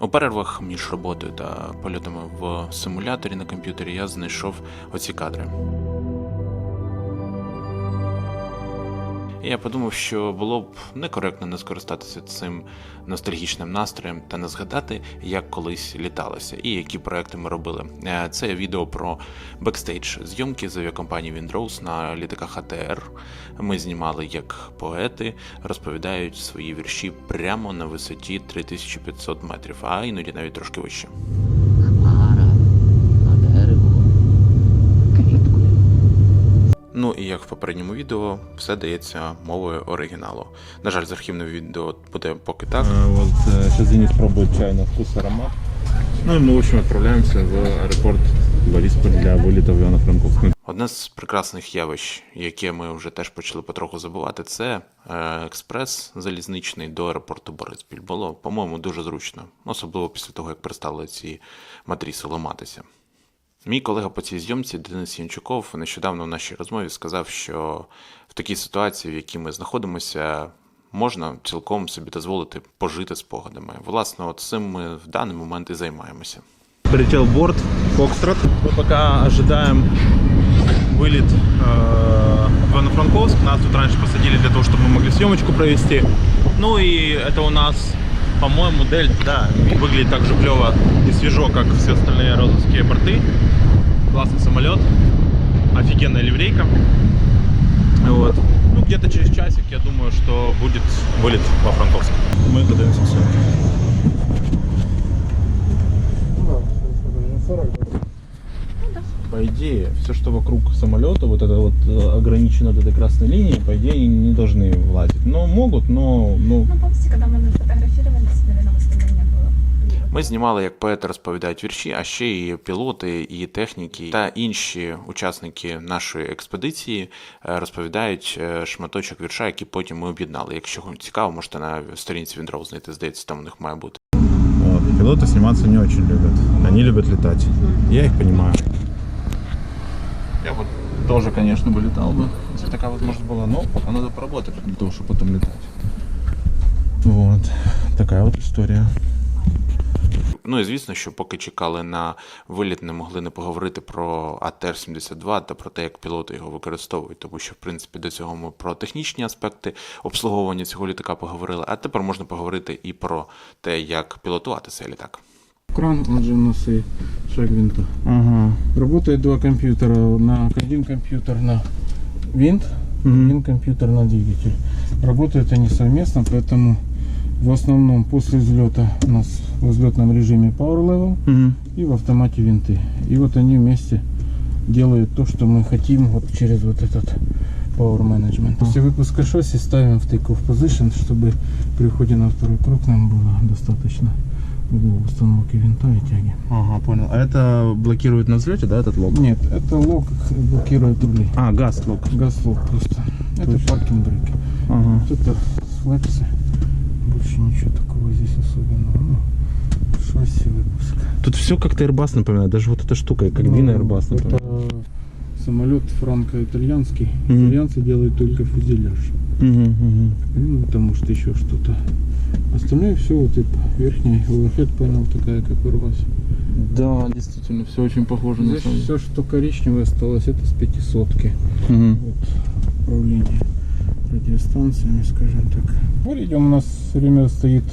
У перервах між роботою та польотами в симуляторі на комп'ютері я знайшов оці кадри. І я подумав, що було б некоректно не скористатися цим ностальгічним настроєм та не згадати, як колись літалося і які проекти ми робили. Е, Це відео про бекстейдж зйомки з авіакомпанії Windrose на літаках АТР. Ми знімали, як поети розповідають свої вірші прямо на висоті 3500 метрів, а іноді навіть трошки вище. Хмара на дерево квіткою. Ну і як в попередньому відео, все дається мовою оригіналу. На жаль, з архівним відео буде поки так. А, Вот сейчас Денис пробует чай на вкус аромат. Ну и мы, в общем, отправляемся в аэропорт Борисполь для вылета в Ивано-Франковск. Одне з прекрасних явищ, яке ми вже теж почали потроху забувати, це е, експрес залізничний до аеропорту Бориспіль. Було, по-моєму, дуже зручно, особливо після того, як перестали ці матріси ламатися. Мій колега по цій зйомці Денис Янчуков нещодавно в нашій розмові сказав, що в такій ситуації, в якій ми знаходимося, можна цілком собі дозволити пожити спогадами. Власне, от цим ми в даний момент і займаємося. Прилетел борт Фокстрот. Мы пока ожидаем вылет э, в Ивано-Франковск. Нас тут раньше посадили для того, чтобы мы могли съемочку провести. Ну и это у нас, по-моему, Дель, да, выглядит так же клево и свежо, как все остальные розовские борты. Классный самолет, офигенная ливрейка. Вот. Ну, где-то через часик, я думаю, что будет вылет во Франковск. Мы готовимся к съемке. По идее, все, что вокруг самолета, вот это вот э, ограничено этой красной линией, по идее, не должны влазить. Но могут, но, ну, Ну, помните, когда мы фотографировались, Ми знімали, як поети розповідають вірші, а ще і пілоти, і техніки та інші учасники нашої експедиції е, розповідають е, шматочок вірша, який потім ми об'єднали. Якщо вам цікаво, можете на сторінці Віндров знайти, здається, там у них має бути. вот, пилоты сниматься не очень любят. Они любят летать. Я их понимаю. Я вот тоже, конечно, бы летал бы, если такая возможность была, но пока надо поработать для того, чтобы потом летать. Вот. Такая вот история. Ну і звісно, що поки чекали на виліт, не могли не поговорити про АТР-72 та про те, як пілоти його використовують, тому що в принципі до цього ми про технічні аспекти обслуговування цього літака поговорили. А тепер можна поговорити і про те, як пілотувати цей літак. Кран, он же у нас и шаг винта. Ага. Работает два компьютера. На один компьютер на винт, один компьютер на двигатель. Работают они совместно, поэтому в основном после взлета у нас в взлетном режиме Power Level и в автомате винты. И вот они вместе делают то, что мы хотим вот через вот этот Power Management. После выпуска шасси ставим в take-off position, чтобы при входе на второй круг нам было достаточно установки винта и тяги. Ага, понял. А это блокирует на взлете, да, этот лог? Нет, это лог блокирует рули. А, газ лог. Газ-лог просто. Это Точно. паркинг брейки. Ага. Вот это флексы. Больше ничего такого здесь особенного. Ну, шасси выпуск. Тут все как-то Airbus напоминает, даже вот эта штука, кабина Ну, Airbus напоминает. Это самолет франко-итальянский. Мгм. Итальянцы делают только фюзеляж. Мгм, мгм. Ну, это может еще что-то. Остальное все вот и верхний overhead panel такая, как у Airbus. Да, действительно, все очень похоже Здесь все, что коричневое осталось, это с пятисотки. Мгм. вот, управление радиостанциями, скажем так. Вырядом у нас все время стоит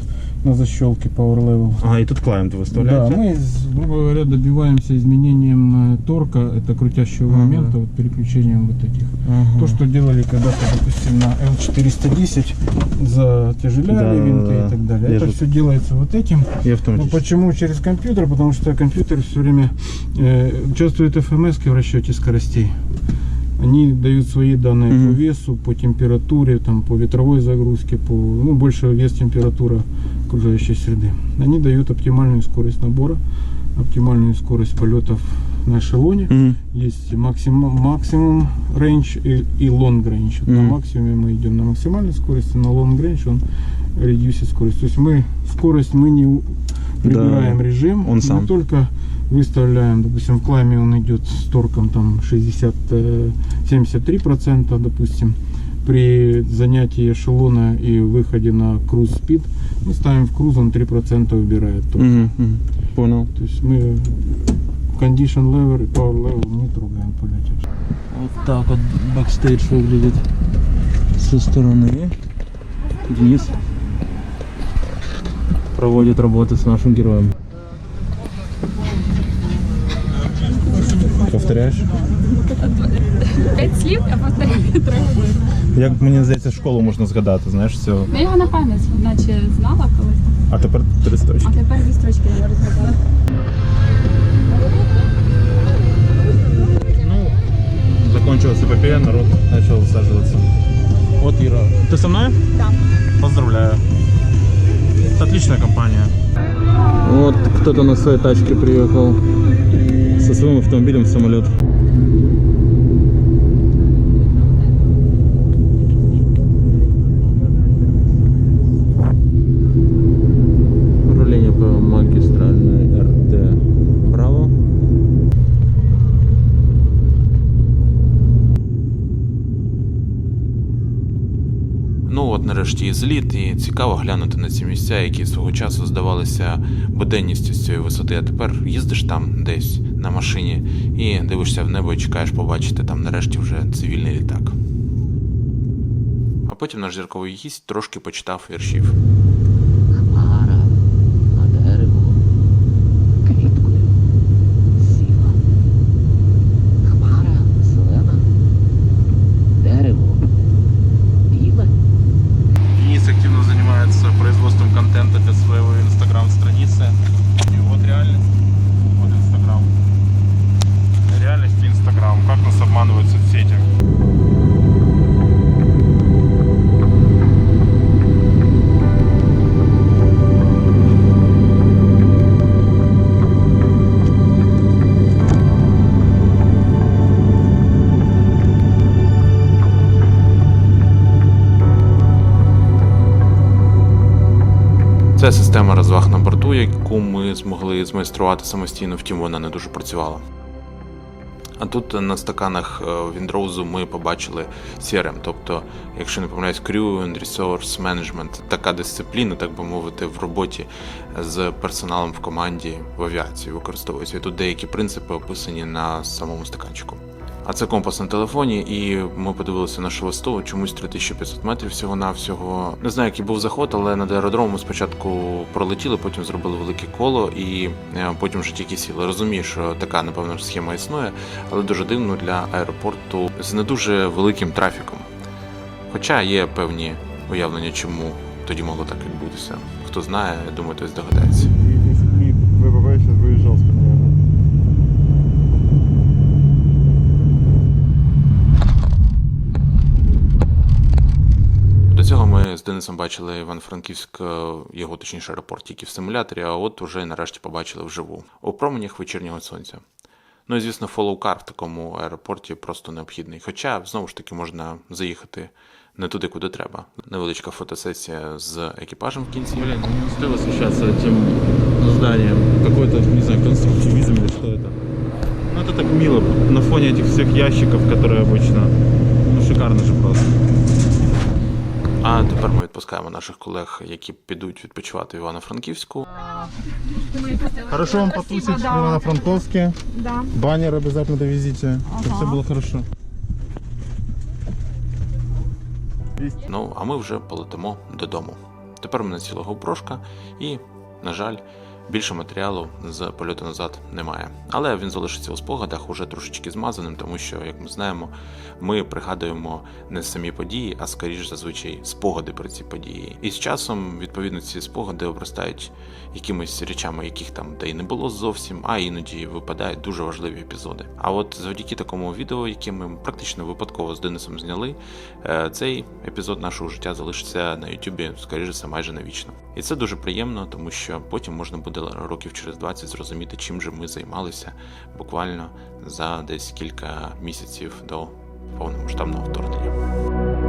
на защелке Power Level. А, и тут клиент Да, выставляете? мы, с- грубо говоря, добиваемся изменением э, торка, это крутящего Ага. момента, вот, переключением вот этих. Ага. То, что делали когда-то, допустим, на L410, затяжеляли Да, винты да, да. и так далее. Я это же- все делается вот этим. И Ну, автоматически. почему через компьютер? Потому что компьютер все время э, участвует ФМС в расчете скоростей. Они дают свои данные Мгм. по весу, по температуре, там, по ветровой загрузке, по ну, больше вес, температура окружающей среды. Они дают оптимальную скорость набора, оптимальную скорость полетов на эшелоне. Мгм. Есть максимум, максимум range и, и long range. Вот На Мгм. максимуме мы идем на максимальной скорости, на long range он редюсит скорость. То есть мы скорость мы не у- прибираем режим, он мы сам. только выставляем, допустим, в клайме он идет с торком там 60, э, 73 процента, допустим, при занятии эшелона и выходе на круз спид мы ставим в круз, он 3% убирает. ток. Понял. То есть мы condition level и power level не трогаем полете. Вот так вот бэкстейдж выглядит со стороны. Денис проводит работы с нашим героем. Повторяєш? П'ять слів, а повторяю треба. Як мені здається, школу можна згадати, знаєш, всього. Я його на пам'ять, наче знала колись, А тепер три строчки. а тепер дві строчки не розгадала. Ну, закончилась эпопея, народ начал высаживаться. Вот Ира. Ты со мной? Да. Поздравляю. Это отличная компания. Вот кто-то на своей тачке приехал со своим автомобилем самолет. Руление по магистральной РТ право. Ну от нарешті і зліт, і цікаво глянути на ці місця, які свого часу здавалися буденністю з цієї висоти. А тепер їздиш там десь на машині і дивишся в небо і чекаєш побачити там нарешті вже цивільний літак. А потім наш зірковий гість трошки почитав віршів. Це система розваг на борту, яку ми змогли змайструвати самостійно, втім вона не дуже працювала. А тут на стаканах е, Windrose ми побачили CRM, тобто, якщо не помиляюсь, Crew and Resource Management, така дисципліна, так би мовити, в роботі з персоналом в команді в авіації використовується. І тут деякі принципи описані на самому стаканчику. А це компас на телефоні, і ми подивилися на швесту, чомусь 3500 метрів всього-навсього. Не знаю, який був заход, але над аеродромом спочатку пролетіли, потім зробили велике коло і е, потім вже тільки сіли. Розумію, що така, напевно, схема існує, але дуже дивно для аеропорту з не дуже великим трафіком. Хоча є певні уявлення, чому тоді могло так відбутися. Хто знає, думаю, хтось догадається. цього ми з Денисом бачили Іван-Франківськ, е, його точніше аеропорт тільки в симуляторі, а от уже нарешті побачили вживу у променях вечірнього сонця. Ну і звісно, фоллоукар в такому аеропорті просто необхідний. Хоча, знову ж таки, можна заїхати не туди, куди треба. Невеличка фотосесія з екіпажем в кінці. Блин, не успел восхищаться этим зданием. Какой-то, не знаю, конструктивизм или что это. Ну это так мило на фоне этих всех ящиков, которые обычно. Ну шикарно же просто. А тепер ми відпускаємо наших колег, які підуть відпочивати в Івано-Франківську. Хорошо вам потусить в Ивано-Франковске. Да. Баннер обязательно довезите, чтобы все було хорошо. Ну, а ми вже полетимо додому. Тепер мене ціла GoPro-шка і, на жаль, більше матеріалу з польоту назад немає. Але він залишиться у спогадах уже трошечки змазаним, тому що, як ми знаємо, ми пригадуємо не самі події, а скоріш зазвичай спогади про ці події. І з часом, відповідно, ці спогади обростають якимись речами, яких там та й не було зовсім, а іноді випадають дуже важливі епізоди. А от завдяки такому відео, яке ми практично випадково з Денисом зняли, е, цей епізод нашого життя залишиться на Ютубі, скоріше майже навічно. І це дуже приємно, тому що потім можна буде років через 20 зрозуміти, чим же ми займалися буквально за десь кілька місяців до повномасштабного вторгнення.